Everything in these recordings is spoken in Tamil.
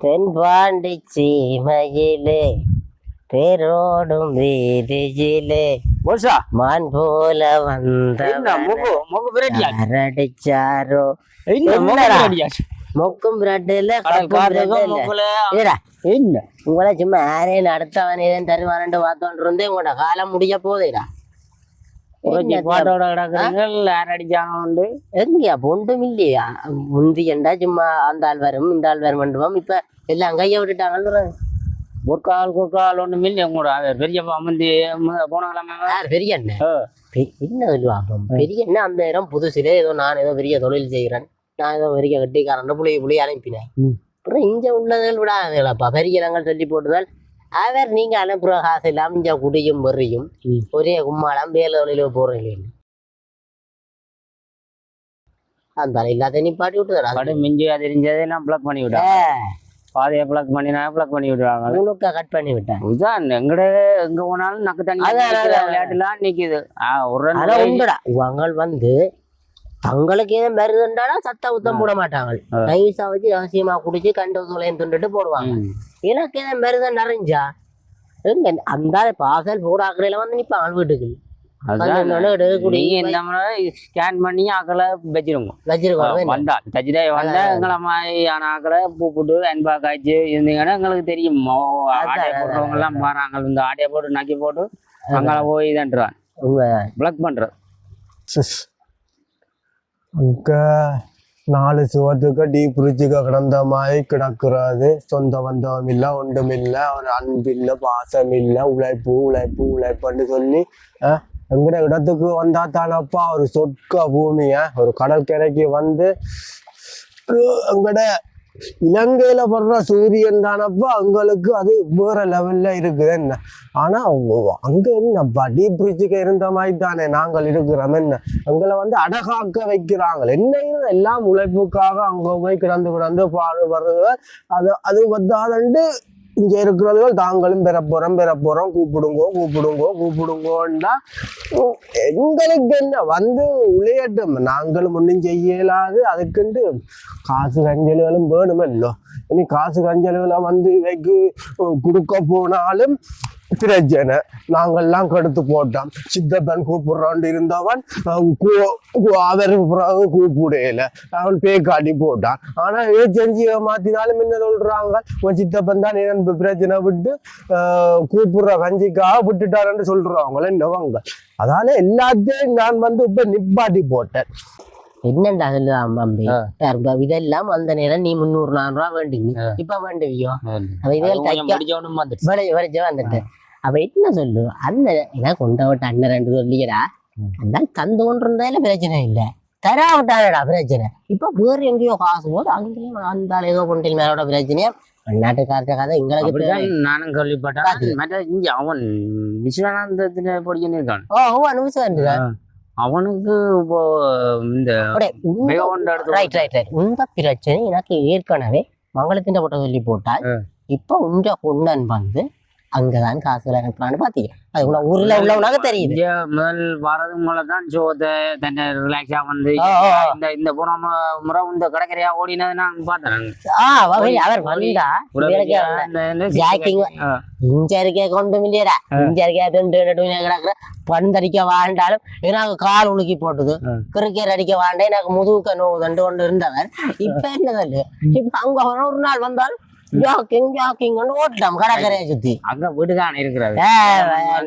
தென்பாண்டி சீமையிலே தேரோடும் வீதியிலே மான் போல வந்த என்ன முகு முகு விரட்டியா? அரடிச்சாரோ என்ன முகு என்னடா? விரட்டியா? மொக்கும் பிரெட் இல்ல உங்களை சும்மா யாரையும் அடுத்தவன் ஏதேன் தருவானு பார்த்தோன்னு இருந்தே உங்களோட காலம் முடிய போதேடா உறைஞ்சி பாட்டோட கிடக்குறீங்க யார் அடிச்சாங்க உண்டு எங்கயா? இல்லையா முந்தி ஏண்டா சும்மா அந்த ஆள் வரும் இந்த ஆள் வரும் பண்ணுவோம் இப்ப எல்லாம் கைய விட்டுட்டாங்கன்னு ஒரு கால் ஒரு கால் ஒண்ணு மில்லி உங்களோட அவர் பெரிய அமர்ந்து போன கிழமை. யார்? பெரிய அண்ணன்? என்ன சொல்லுவாங்க பெரிய அண்ணன் அந்த நேரம் புதுசுல ஏதோ நான் ஏதோ பெரிய தொழில் செய்கிறேன். நான் ஏதோ பெரிய கட்டிக்காரன் புளிய புளிய அனுப்பினேன். அப்புறம் இங்க உள்ளதுகள் விடாதுகளப்பா பெரிய இடங்கள் சொல்லி போட்டுதால் அவர் நீங்க அனுப்புற காசு இல்லாம இங்க குடியும் வெறியும். ம். ஒரே கும்மாளம் வேலை தொழில போறீங்க அந்த எல்லாத்தையும் நிப்பாட்டி விட்டுதடா கடை மிஞ்சி அது தெரிஞ்சதெல்லாம் பிளக் பண்ணி விட்டாங்க பாதையை பிளக் பண்ணினா பிளக் பண்ணி விடுவாங்க உனக்கா கட் பண்ணி விட்டேன். இதுதான் எங்கட எங்க போனாலும் நக்கு தண்ணி. விளையாட்டுலாம் நிக்குது. ஒரு உண்டுடா. உங்கள் வந்து தங்களுக்கு ஏதோ மருதுண்டாடா சத்த உத்தம் போட மாட்டாங்க. நைஸா வச்சு ரகசியமா குடிச்சு கண்டு துளையும் துண்டுட்டு போடுவாங்க. எனக்கு ஏதோ மருதம் நிறைஞ்சா? எங்க அந்த பாசல் வீட்டுக்கு அதுதான் வந்து நீங்க இந்த மாதிரி ஸ்கேன் பண்ணி ஆக்களை வச்சிருங்க. வச்சிருக்கோம் வந்தா டச்டே வந்தா எங்களை மாதிரியான ஆக்களை கூப்பிட்டு அன்பா காய்ச்சி இருந்தீங்கன்னா எங்களுக்கு தெரியும். ஓ, ஆடையை போடுறவங்க எல்லாம் பாறாங்க இந்த ஆடையை போட்டு நக்கி போட்டு அங்கே போய் இதன்றான். பிளக் பண்றது அங்க நாலு சுவத்துக்கு டீ பிரிட்ஜுக்கு கிடந்த மாதிரி கிடக்குறது. சொந்த வந்தவம் இல்லை ஒன்றும் இல்லை ஒரு அன்பில்லை பாசம் இல்லை உழைப்பு உழைப்பு உழைப்புன்னு சொல்லி எங்கிற இடத்துக்கு வந்தா தானப்பா ஒரு சொற்க பூமியை ஒரு கடற்கரைக்கு வந்து எங்கட இலங்கையில படுற சூரியன் தானப்பா அவங்களுக்கு அது வேற லெவல்ல இருக்குது என்ன? ஆனா அங்க என்ன படி பிரிட்ஜுக்கு இருந்த மாதிரி தானே நாங்கள் இருக்கிறோம் என்ன? எங்களை வந்து அடகாக்க வைக்கிறாங்க என்ன எல்லாம் உழைப்புக்காக அங்க போய் கிடந்து கிடந்து பாடுபடுறது அது அது வந்தாதண்டு இங்கே இருக்கிறவர்கள் தாங்களும் பெற போகிறோம் பெற போகிறோம் கூப்பிடுங்கோ கூப்பிடுங்கோ கூப்பிடுங்கோன்னா எங்களுக்கு என்ன? வந்து உழையட்டும். நாங்களும் ஒன்றும் செய்யலாது. அதுக்குண்டு காசு கஞ்சல்களும் வேணுமல்லோ? இனி காசு கஞ்சல்களை வந்து இவைக்கு கொடுக்க போனாலும் பிரஜனை நாங்கள்லாம் கெடுத்து போட்டோம். சித்தப்பன் கூப்பிடுறான்னு இருந்தவன் அவன் கூ- அவர் கூப்பிடையில அவன் பேய் காட்டி போட்டான். ஆனா ஏஜென்சி மாத்தினாலும் என்ன சொல்றாங்க? உன் சித்தப்பன் தான் ஏன் பிரச்சனை விட்டு கூப்பிடுற கஞ்சிக்காக விட்டுட்டாருன்னு சொல்றாங்க நவங்க அதால எல்லாத்தையும் நான் வந்து இப்ப நிப்பாட்டி போட்டேன். என்னண்டா தம்பி ஆ. பாருங்க, இதெல்லாம் அந்த நேரம் நீ முந்நூறு நானூறு ரூபா வேண்டிங்க. இப்ப வேண்டுவியோ? அப்ப இதெல்லாம் வளைஞ்சு வந்துட்டு. அவ என்ன சொல்லு அந்த என்ன கொண்ட விட்ட அண்ணன் ரெண்டு சொல்லியடா ம். அந்த தந்து கொண்டு இருந்தால பிரச்சனை இல்ல. தரா விட்டாடா பிரச்சனை. இப்ப வேற எங்கேயோ காசு போது அங்கேயும் அந்த ஏதோ கொண்டில் மேலோட பிரச்சனையா? நாட்டுக்காரத்த கதை எங்களுக்கு. நானும் கேள்விப்பட்டேன். மற்ற இங்க அவன் விஸ்வநாதத்துல படிச்சுன்னு இருக்கான் ஓ ஓ அனுபவிச்சு அவனுக்கு இப்போ இந்த ரைட் ரைட் ரைட் உந்த பிரச்சனை எனக்கு ஏற்கனவே மங்களத்தின் போட்ட சொல்லி போட்டால். இப்ப உங்க பொண்ணன் வந்து அங்கதான் காசுல அனுப்புறான்னு பாத்தீங்க. அது உன ஊர்ல உள்ளவனாக தெரியுது. முதல் வரது தான் சோத்தை தன்னை ரிலாக்ஸா வந்து. இந்த இந்த போன முறை இந்த கடற்கரையா ஓடினது நான் வகை அவர் வந்தா. ஜாக்கிங். இங்க இருக்க கொண்டு இல்லையடா. இங்க இருக்க ரெண்டு ரெண்டு கிடக்குற. பந்தடிக்க வாழ்ந்தாலும் எனக்கு கால் உலுக்கி போட்டுது. கிரிக்கெட் அடிக்க வாண்டே எனக்கு முதுகுக்க நோவு தண்டு கொண்டு இருந்தவர். இப்ப என்ன சொல்லு இப்ப அங்க ஒரு நாள் வந்தாலும் ஜாக்கிங் ஜாக்கிங் ஓட்டுட்டோம் கடற்கரையை சுத்தி. அங்க வீடுதான் இருக்கிறது.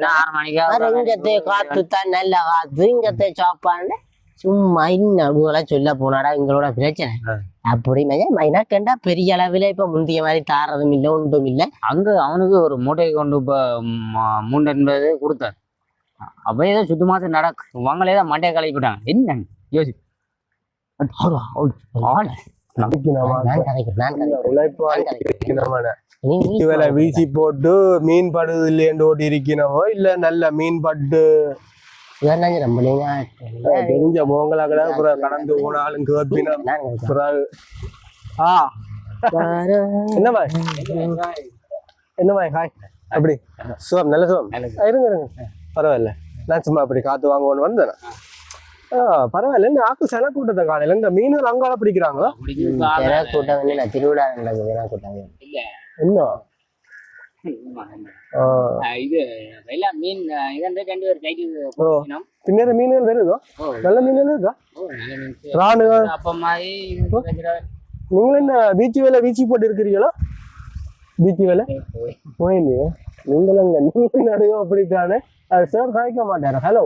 ஆறு மணிக்கு இங்கத்தை காத்து தான் நல்ல காத்து. இங்கத்தை சாப்பாடு. சும்மா இன்னும் சொல்ல போனாடா எங்களோட பிரச்சனை. அப்படி மைனா கண்டா பெரிய அளவில் இப்ப முந்தைய மாதிரி தாரதும் இல்லை ஒன்றும் இல்லை. அங்க அவனுக்கு ஒரு மூட்டை கொண்டு இப்ப ம- மூன்று என்பது கொடுத்தார். அப்ப ஏதோ சுத்து மாசம் நடக்கு உங்களே தான் மண்டையை கழிப்பிட்டாங்க என்ன யோசி. ஆள் வீசி போட்டு மீன் படுது இல்லையண்டு ஓட்டி இருக்கணுமோ இல்ல நல்ல மீன் பட்டு? தெரிஞ்ச மோங்களா கூட அப்புறம் கடந்து போனாலும். பிறகு ஆ. என்ன பாய்? என்ன பாய்? ஹாய் அப்படி. சுகம் நல்ல சுகம். இருங்க இருங்க. பரவாயில்ல. நான் சும்மா அப்படி காத்து வாங்குவோன்னு வந்தேன்? பரவாயில்ல. என்ன ஆக்கு சென கூட்டத்தை காலையில இந்த மீன்கள் அங்கால பிடிக்கிறாங்களா? கூட்டம் வந்து நான் திருவிழா நடக்குது தின கூட்டம் இல்ல. என்ன. பின்னேற மீன்கள் வருதோ நல்ல மீன்கள் இருக்கா? ஓ, நல்ல மீன். ராணு அப்ப மாதிரி நீங்கள் என்ன பீச் வேலை பீச்சு போட்டு இருக்கிறீங்களா? பீச் வேலை? போயிலையே நீங்களும் நீங்க நடுங்க அப்படித்தானே? அது சார் சாய்க்க மாட்டாரு. ஹலோ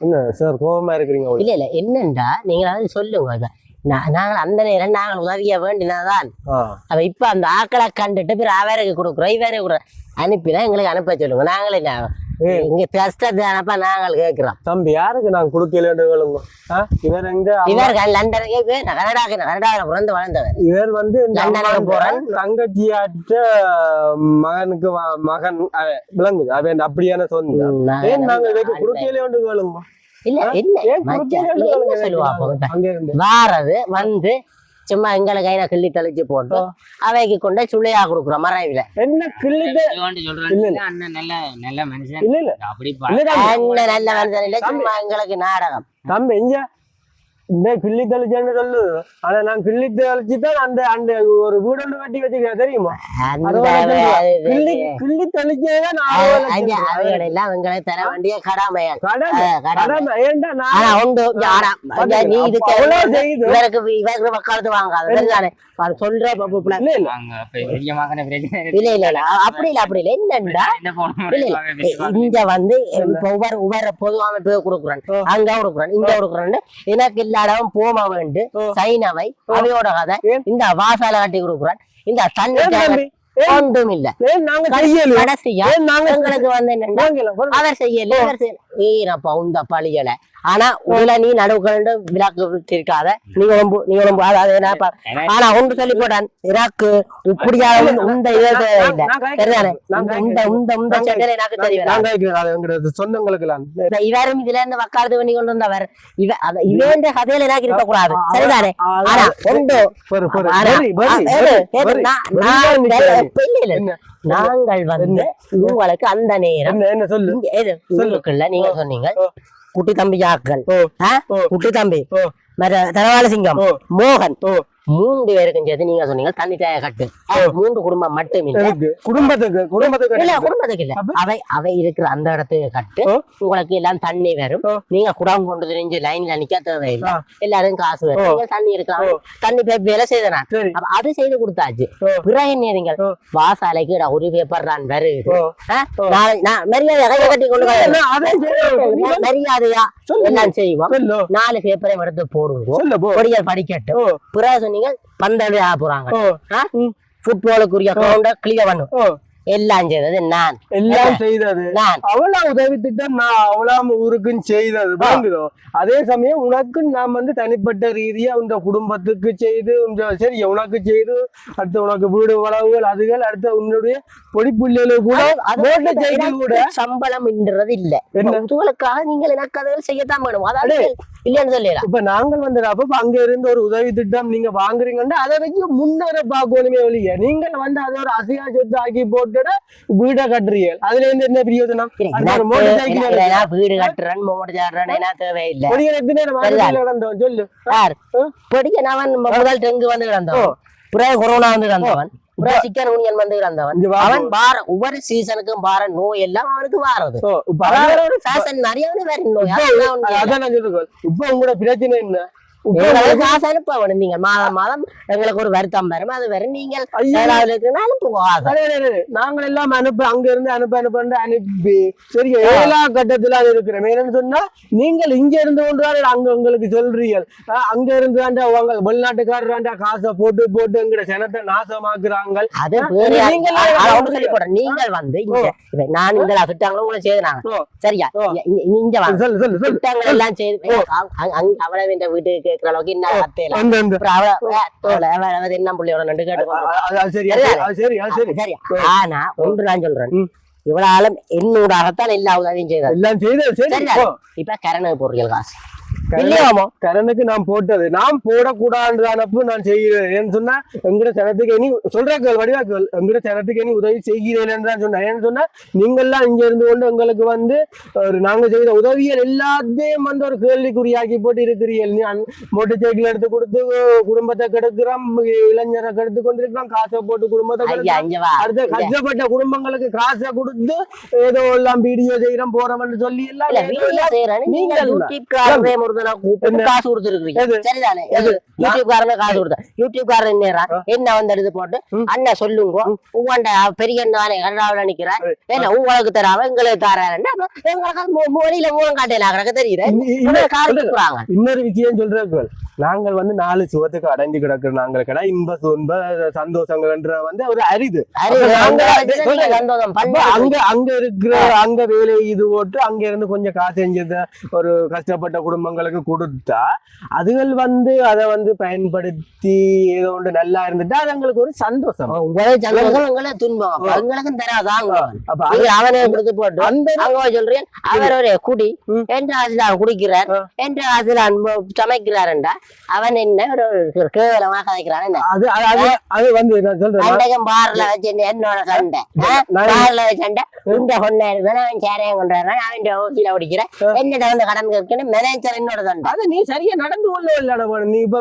என்ன சார் கோபமா இருக்கிறீங்க? இல்ல இல்ல என்னண்டா? நீங்க அதாவது சொல்லுங்க இப்ப நாங்கள் அந்த நேரம் நாங்கள் உதவிய வேண்டினதான் அவ இப்ப அந்த ஆக்களை கண்டுட்டு பிற அவருக்கு கொடுக்குறோம் இவருக்கு கொடுக்குறோம். அனுப்பினா எங்களுக்கு அனுப்ப சொல்லுங்க நாங்களே நா- இங்க கஷ்டத்தை அனுப்ப நாங்கள் கேட்கிறோம். தம்பி யாருக்கு நான் கொடுக்கலன்னு ஆ? இவர் எங்க இவர் லண்டனுக்கே கனடாக்கு கனடாவில் பிறந்து வளர்ந்தவர். இவர் வந்து லண்டனுக்கு அம்மாண்ட போறான். தங்கச்சியாட்ட மகனுக்கு மகன் விளங்குது. அவன் அப்படியான நாங்க ஏன் நாங்க இதுக்கு கொடுக்கலையோண்டு கேளுங்க இல்ல இல்ல வாரது வந்து சும்மா எங்களை கையில கிள்ளி தெளிச்சு போட்டு அவைக்கு கொண்டு சுள்ளையா கொடுக்குறோம் மறைவில. என்ன கிள்ளிட்டு? சொல்றாங்க அண்ணன் நல்ல நல்ல மனுஷன். இல்ல இல்ல. அப்படி நல்ல மனுஷன் இல்ல சும்மா எங்களுக்கு நாடகம். தம்பி எங்க இந்த கிள்ளி தெளிச்சேன்னு சொல்லு. ஆனா நான் கிள்ளி தெளிச்சு தான் அந்த அந்த ஒரு வீடு ஒன்று கட்டி வச்சுக்கிறேன் தெரியுமா? கிள்ளி கிள்ளி தெளிச்சேதான் எல்லாம் எங்களுக்கு தர வேண்டிய கடமையா கடமை நான் உண்டு. நீ இதுக்கு அவ்வளவு செய்யுது இவருக்கு இவருக்கு வக்காலத்து வாங்காது சொல்ற. இல்ல இல்ல. இல்ல அப்படி இல்ல அப்படி இல்ல. என்னண்டா? இல்ல இங்க வந்து ஒவ்வொரு ஒவ்வொரு பொது அமைப்பு கொடுக்குறேன். அங்க கொடுக்குறேன் இங்க கொடுக்குறேன் எனக்கு எல்லா இடமும் போம வேண்டு. சைனவை அவையோட கதை? இந்த வாசால கட்டி கொடுக்குறேன். இந்த தண்ணி ஒன்றும் இல்ல. கடைசியா எங்களுக்கு வந்து. அவர் செய்யல இவர் செய்யல. ஈரப்பா உந்த பழியல ஆனா உள்ள நீ நடுவுக்கு விளக்கு இருக்காத நீங்க ரொம்ப நீங்க ரொம்ப அதாவது ஆனா ஒன்று சொல்லி போட்டான். இராக்கு இப்படியா உந்த- உந்த இதே. சரிதானே? இந்த- உந்த உந்த நான் செட்டல எனக்கு எங்களோட சொந்தங்களுக்கு இவரும் இதுல இருந்து வக்காலத்து பண்ணி கொண்டு வந்தவர். இவ அத இவன் கதையில எனக்கு இருக்க கூடாது சரிதானே? ஆனா ஒன்று நாங்கள் வந்து உங்களுக்கு அந்த நேரம் என்ன சொல்லு? உங்களுக்குள்ள நீங்க சொன்னீங்க. குட்டி தம்பி? ஓ. குட்டி தம்பி. மற்ற தரவால சிங்கம். மோகன். மூன்று பேருக்கும் சேர்த்து நீங்க சொன்னீங்க தண்ணி கட்டு. மூன்று குடும்பம் மட்டும் இல்ல. குடும்பத்துக்கு குடும்பத்துக்கு இல்ல. குடும்பத்துக்கு இல்ல? அவை அவை இருக்கிற அந்த இடத்துக்கு கட்டு. உங்களுக்கு எல்லாம் தண்ணி வரும். நீங்க குடம் கொண்டு தெரிஞ்சு லைன்ல நிக்க தேவையில்லை. எல்லாரும் காசு வரும். தண்ணி இருக்கலாம். தண்ணி பைப் வேலை செய்த நான் சரி. அப்ப அது செய்து கொடுத்தாச்சு. பிறகு என்ன. வாசாலைக்கு ஒரு பேப்பர் நான் வருது ஓ. ஆ? நாளை- நான் மரியாதை கையை கட்டி கொண்டு. மரியாதையா எல்லாம் செய்வோம். நாலு பேப்பரையும் எடுத்து போடுவோம். படிக்கட்டும். பிறகு சொன்னீங்க பந்தடி ஆக போறாங்க. ஃபுட்பாலுக்குரிய கிரவுண்ட கிளியர் பண்ணும் எல்லாம் செய்தது நான். எல்லாம் செய்தது. அவளா உதவி திட்டம் நான் அவளாம் ஊருக்கும் செய்தது. அதே சமயம் உனக்கு நான் வந்து தனிப்பட்ட ரீதியா உங்க குடும்பத்துக்கு செய்து சரி உனக்கு செய்து அடுத்து உனக்கு வீடு வளவுகள் அதுகள் அடுத்து உன்னுடைய பொடி கூட அது வந்து செய்து கூட சம்பளம் என்றது இல்ல? உங்களுக்காக நீங்கள் எனக்கு அதுகள் செய்யத்தான் வேணும். அதாவது இல்லைன்னு சொல்லிடலாம் இப்ப நாங்கள் வந்து அப்ப அங்க இருந்து ஒரு உதவி திட்டம் நீங்க வாங்குறீங்கன்னா அதை வச்சு முன்னேற பார்க்கணுமே ஒழிய நீங்கள் வந்து அதை ஒரு அசியா சொத்து ஆக்கி போட்டுட வீடை கட்டுறீங்க அதுல இருந்து என்ன பிரயோஜனம் வீடு கட்டுறேன் மோட்டர் சாடுறேன் என்ன தேவையில்லை. பொடிகள் எத்தனை நேரம் கிடந்தோம் சொல்லு. படிக்க நான் முதல் டெங்கு வந்து கிடந்தவன். பிறகு கொரோனா வந்து கிடந்தவன். சிக்கன் யூனியன் வந்து வா. அவன் வார ஒவ்வொரு சீசனுக்கும் வார நோய் எல்லாம் அவனுக்கு வாரது. இப்ப உங்களோட பிரச்சனை என்ன? இப்ப எங்களுக்கு காசு அனுப்ப வேணும் நீங்கள் மாதம் மாதம் எங்களுக்கு ஒரு வருத்தம் வரும் அது வரும் நீங்கள் நாங்கள் எல்லாம் அனுப்ப அங்க இருந்து அனுப்ப அனுப்ப அனுப்பி. சரி ஏழா கட்டத்துல அது இருக்கிறோம் என்னன்னு சொன்னா நீங்கள் இங்க இருந்து கொண்டு அங்க உங்களுக்கு சொல்றீங்க ஆஹ், அங்க இருந்து தாண்டா உங்க வெளிநாட்டுக்காரராண்டா காசை போட்டு போட்டு எங்கட சனத்தை நாசமாக்குறாங்க நீங்கள் வந்து நான் இந்த திட்டங்களும் உங்களை செய்தாங்க. சரியா. இங்க- வாங்க. எல்லாம் செய்து அவளை வேண்ட வீட்டுக்கு கேட்கிற அளவுக்கு என்ன அவ என்ன புள்ளியோட நண்டு கேட்டு ஆனா ஒன்று நான் சொல்றேன். இவ்வளவு என்னோடாகத்தான் எல்லா உதவியும் செய்தார் எல்லாம் செய்து சரி சரியா? போ. இப்ப கரண பொருட்கள் காசு இல்லையாமோ? கரனுக்கு நான் போட்டது. நான் போடக்கூடாதுன்றப்ப நான் செய்கிறேன். ஏன்னு சொன்னா எங்கட சனத்துக்கு இனி சொல்றாக்கள் வடிவாக்கள் எங்கட சனத்துக்கு இனி உதவி செய்கிறேன் தான் சொன்னேன் ஏன்னு சொன்னா நீங்கெல்லாம் இங்க இருந்து கொண்டு எங்களுக்கு வந்து ஒரு நாங்க செய்த உதவியல் எல்லாத்தையும் வந்து ஒரு கேள்விக்குறியாக்கி போட்டு இருக்கிறீர்கள் மோட்டர் சைக்கிள் எடுத்து கொடுத்து குடும்பத்தை கெடுக்கிறோம் இளைஞரை கெடுத்து கொண்டிருக்கிறோம் காசை போட்டு குடும்பத்தை அடுத்த கஷ்டப்பட்ட குடும்பங்களுக்கு காசை கொடுத்து ஏதோ எல்லாம் வீடியோ செய்யறோம் போறோம்னு சொல்லி எல்லாம் எல்லாம் நீங்க நீங்கள் என்ன? காசு கொடுத்துருக்கீங்க எது? சரிதானே? எது? யூடியூப் காரனே காசு கொடுத்தா. யூடியூப் காரன் நேரா என்ன வந்து எடுத்து போட்டு. அண்ணன் சொல்லுங்க. உங்கண்ட பெரிய அண்ணானே கனடாவில் உங்களுக்கு தராம எங்களுக்கு தராருன்னா. எங்களுக்கு மொழியில மூலம் காட்டையில தெரியுது? இன்னொரு விஷயம் சொல்றார்கள் நாங்கள் வந்து நாலு சுவத்துக்கு அடைஞ்சு கிடக்குற நாங்கள் கடை இன்ப துன்ப சந்தோஷங்கள்ன்ற வந்து ஒரு அரிது. அங்க அங்க இருக்கிற அங்க வேலை இது போட்டு அங்க இருந்து கொஞ்சம் காசு செஞ்சத ஒரு கஷ்டப்பட்ட குடும்பங்களுக்கு கொடுத்தா அதுகள் வந்து அதை வந்து பயன்படுத்தி ஏதோ ஒன்று நல்லா இருந்துட்டா அது எங்களுக்கு ஒரு சந்தோஷம். எங்களுக்கு துன்பம். எங்களுக்கும் தராதாங்க அப்ப அவனே கொடுத்து போட்டு அந்த அவங்க சொல்றேன். அவர் ஒரு குடி. என்ற ஆசில அவன் குடிக்கிறார். என்ற ஆசில சமைக்கிறாருண்டா. அவன் என்ன ஒரு கேவலமா கதைக்கிறான் அது அது- வந்து நான் சொல்றேன். பார்ல வச்சு என்னோட சண்டை. பார்ல சண்டை. உண்ட கொண்டா இருப்பேன். அவன் சேரையும் கொண்டாடுறான். அவன் ஊசியில குடிக்கிறேன். என்னிட்ட வந்து கடன் கேட்கணும். மேனேஜர் என்னோட சண்டை அது நீ சரியா நடந்து கொள்ள இல்லடா நீ இப்ப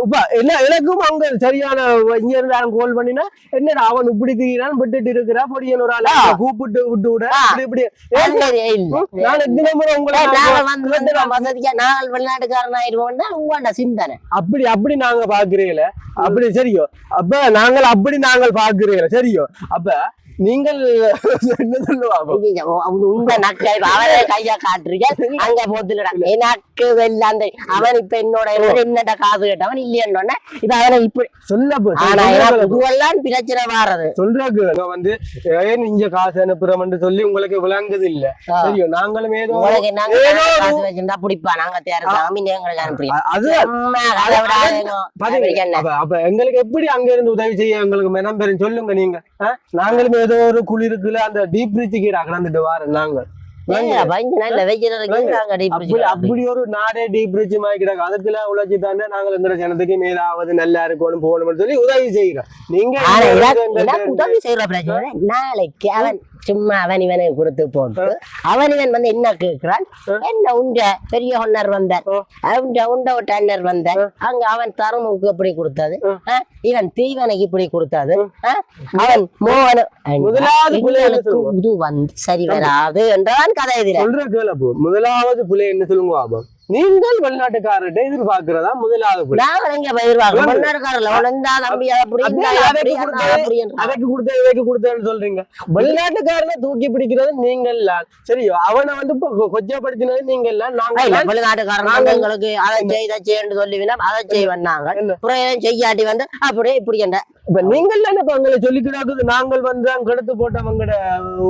இப்ப என்ன எனக்கும் அங்க சரியான இங்க இருந்து அவன் கோல் பண்ணினா என்னடா அவன் இப்படி திரியிறான் விட்டுட்டு இருக்கிறா பொடியன் ஒரு ஆளை. கூப்பிட்டு விட்டு விட. இப்படி இப்படி. நான் எத்தனை முறை உங்களை வந்து வந்து வசதியா நாங்கள் வெளிநாட்டுக்காரன் ஆயிருவோம் தான் உங்களோட சிந்தனை அப்படி அப்படி நாங்க பாக்குறீங்கள அப்படி சரியோ. அப்ப நாங்கள் அப்படி நாங்கள் பாக்குறீங்கள சரியோ. அப்ப நீங்கள் என்ன சொல்லுவாங்க உங்க நக்கை அவனே கையா காட்டுறீங்க. அங்க போத்துலடா எனக்கு தெரியும் அவன் இப்ப என்னோட என்னட்ட காசு கேட்டவன் இல்லையன்னொன்னே இப்ப அவனை இப்படி சொல்ல இதுவெல்லாம் பிரச்சனை வாரது. சொல்றாங்க வந்து ஏன் இங்க காசு அனுப்புறோம்னு சொல்லி உங்களுக்கு விளங்குது இல்ல. சரியோ நாங்களும் ஏதோ உங்களுக்கு நாங்க ஏதோ காசு வச்சிருந்தா பிடிப்பா? நாங்க தேர்ந்தாங்க எங்களுக்கு அனுப்புறீங்க. அது? அப்ப எங்களுக்கு எப்படி அங்க இருந்து உதவி செய்ய எங்களுக்கு மெனம் பெரும் சொல்லுங்க நீங்க? நாங்களும் ஏதோ ஒரு குளிருக்குள்ள அந்த டீப் பிரிட்ஜுக்கு கடந்துட்டு வாரோம் நாங்க. ஏய், பயந்து நல்ல வைக்கிறதுக்கு நாங்க deep அப்படி ஒரு நாடே டீப் பிரிட்ஜ் மாதிரி கிடக்கு. அதுக்குள்ள உழைச்சி தானே நாங்கள் எங்க ஜனத்துக்கு மேலாவது நல்லா இருக்கணும் போகணும்னு சொல்லி உதவி செய்யறோம் நீங்க இந்த இந்த- உதவி செய்யற பிரச்சனை. நாளைக்கு அவன் சும்மா அவன் இவனை கொடுத்து போட்டு அவன் இவன் வந்து என்ன கேட்கிறான்? என்ன உண்ட பெரிய ஒன்னர் வந்தார். உண்ட உண்ட ஒரு டன்னர் வந்தார். அங்க அவன் தரமுக்கு இப்படி கொடுத்தது? இவன் தீவனைக்கு இப்படி கொடுத்தது? அவன் மோகனு. இது வந்து சரி வராது என்றான் கதை கேளப்போ முதலாவது புள்ளை என்ன சொல்லுங்க ஆபம் நீங்கள் வெளிநாட்டுக்காரர்கிட்ட எதிர்பார்க்கிறதா முதலாவது அதை. அதைக்கு கொடுத்த இதைக்கு கொடுத்தேன்னு சொல்றீங்க. வெளிநாட்டுக்காரனை தூக்கி பிடிக்கிறது நீங்கள் சரியோ அவனை வந்து கொச்சைப்படுத்தினது நீங்க இல்ல இல்ல, நாங்க வெளிநாட்டுக்காரங்க நாங்க- எங்களுக்கு அதை செய்யு சொல்லிவினா அதை செய்ய வந்தாங்க. என்ன? புறம் செய்யாட்டி வந்து அப்படியே இப்படி என்ற இப்ப நீங்கள் தானே எங்களை சொல்லி கிடக்குது. நாங்கள் வந்து கெடுத்து போட்டவங்கட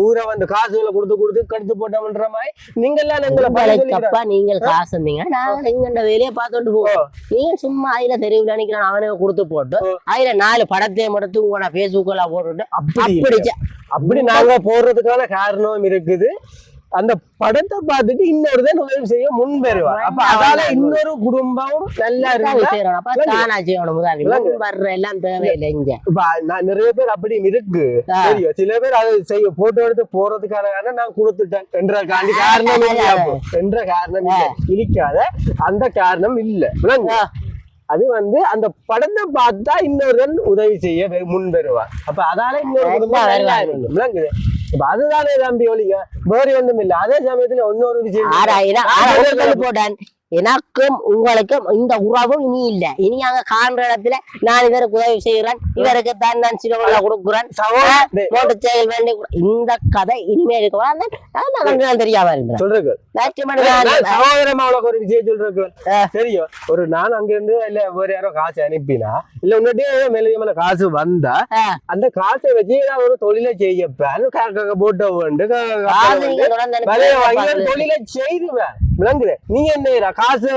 ஊரை வந்து காசுகளை கொடுத்து கொடுத்து கெடுத்து போட்டவன்ற மாதிரி நீங்கள் எல்லாம் எங்களை நீங்கள் காசு இருந்தீங்க நாங்க எங்கண்ட வேலையை பார்த்துட்டு போவோம். நீங்க சும்மா அதுல தெருவில் நினைக்கிறேன் அவனுக்கு கொடுத்து போட்டு அதுல நாலு படத்தையும் எடுத்து உங்களோட பேசுக்குள்ள போட்டுட்டு அப்படி. அப்படி நாங்க போடுறதுக்கான காரணம் இருக்குது. அந்த படத்தை பார்த்துட்டு இன்னொருத்தன் உதவி செய்ய முன் பெறுவா அப்ப அதால இன்னொரு குடும்பம் நல்லா தானா விளங்கு. வர்ற எல்லாம் தேவையில்லை இங்க. இப்ப நான் நிறைய பேர் அப்படி இருக்கு. தெரியும் சில பேர் அதை செய்ய போட்டோ எடுத்து போறதுக்கான காரணம் நான் கொடுத்துட்டேன். என்ற காண்டி காரணம் இல்ல. என்ற காரணம் இல்ல. இழிக்காத அந்த காரணம் இல்ல. விளங்கு. அது வந்து அந்த படத்தை பார்த்தா இன்னொருவன் உதவி செய்ய முன் பெறுவான் அப்ப அதால இன்னொரு குடும்பம் நல்லா. விளங்குது. இப்ப அதுதானே தம்பி ஒழிக்க. வேறு ஒன்றும் இல்ல அதே சமயத்துல இன்னொரு விஷயம் ஆறாயிரம் போட்டேன் எனக்கும் உங்களுக்கும் இந்த உறவும் இனி இல்ல. இனி அங்க காண்ற இடத்துல நான் இவருக்கு உதவி செய்கிறேன் இவருக்கு தான் நான் சிலவுல கொடுக்குறேன். சைக்கிள் வேண்டி இந்த கதை இனிமே இருக்க வேண்டாம். நான் கொஞ்ச நாள் தெரியாம நான் ஆ. தெரியும். ஒரு நான் அங்க இருந்து இல்ல வேற யாரோ காசு அனுப்பினா இல்ல உன்னிட்டே மேல காசு வந்தா. அந்த காசை வச்சு ஏதாவது ஒரு தொழிலை செய்யப்பேன். போட்டோ தொழிலை செய்துவேன். விளங்குது. நீ என்ன காசு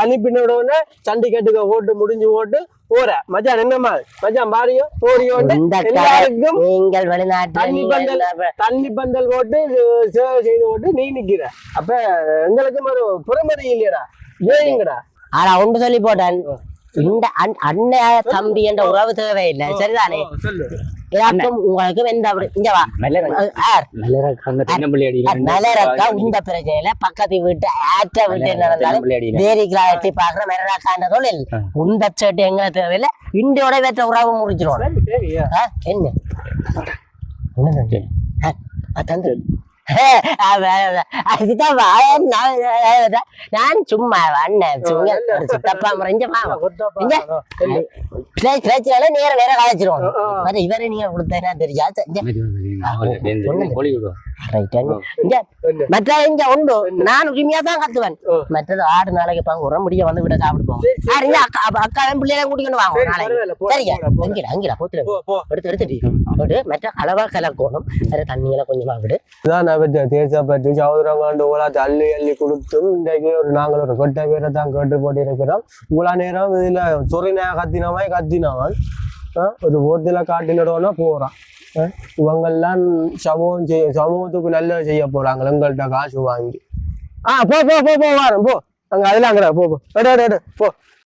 அனுப்பின உடனே சண்டிகட்டுக்கு ஓட்டு முடிஞ்சு ஓட்டு போற. மச்சான் என்னம்மா மச்சான் பாரியோ கதை எல்லாருக்கும் நீங்கள் தண்ணி பந்தல் தண்ணி பந்தல் போட்டு சேவை செய்து போட்டு நீ நிக்கிற. அப்ப எங்களுக்கும் ஒரு புறமதி இல்லையடா. ஏங்கடா ஆனா ஒன்று சொல்லி போட்டேன். இந்த அண்- அண்ணன் தம்பி என்ற உறவு தேவையில்லை. சரிதானே? சொல்லு எனக்கும் உங்களுக்கும் எந்த மலரக்கா இந்த பிரச்சனையில பக்கத்து வீட்டு ஆற்ற வீட்டு என்ன நடந்தாலும் வேரிக்கலா எட்டி பாக்குற மலரக்கான்ற தொழில். உந்த சேட்டு எங்க தேவையில்லை. இண்டியோட வேற்ற உறவு முடிச்சிருவோம் என்ன? தந்து? அதுதான் நான் சும்மா அண்ணன் சும்மா சித்தப்பா முறைஞ்ச. பிரச்சனை- பிரச்சனைனால நேர நேர கலைச்சிருவோம் மற்ற இவரை நீங்க கொடுத்தா தெரியா மற்ற இங்க உண்டு நான் உரிமையா தான் கத்துவேன் மற்றது ஆடு நாளைக்கு பாங்க உரம் முடிய வந்து விட சாப்பிடுவோம் ஆ, இங்க அக்கா அப்ப அக்கா பிள்ளைய கூட்டிக்கொண்டு வாங்க நாளைக்கு. அங்கிடா அங்கிடா போத்துல எடுத்து எடுத்துட்டு மற்ற அளவா கலக்கணும் வேற தண்ணியெல்லாம் கொஞ்சமா விடு இதான் பற்றி சௌதரங்காண்டு ஓலா அள்ளி அள்ளி கொடுத்தும் இன்றைக்கு ஒரு நாங்கள் ஒரு கொட்டை பேரை தான் கேட்டு போட்டு இருக்கிறோம் இவ்வளோ நேரம் இதுல கத்தினவாய் கத்தினவன் ஆ, ஒரு போத்துல காட்டினோடனா போறான் இவங்கெல்லாம் சமூகம் செய்ய சமூகத்துக்கு நல்லது செய்ய போறாங்க. எங்கள்கிட்ட காசு வாங்கி. ஆ போ போ போ போ வாரம் போ. அங்க அதெல்லாம் அங்கடா போ போ. எடு எடு போ.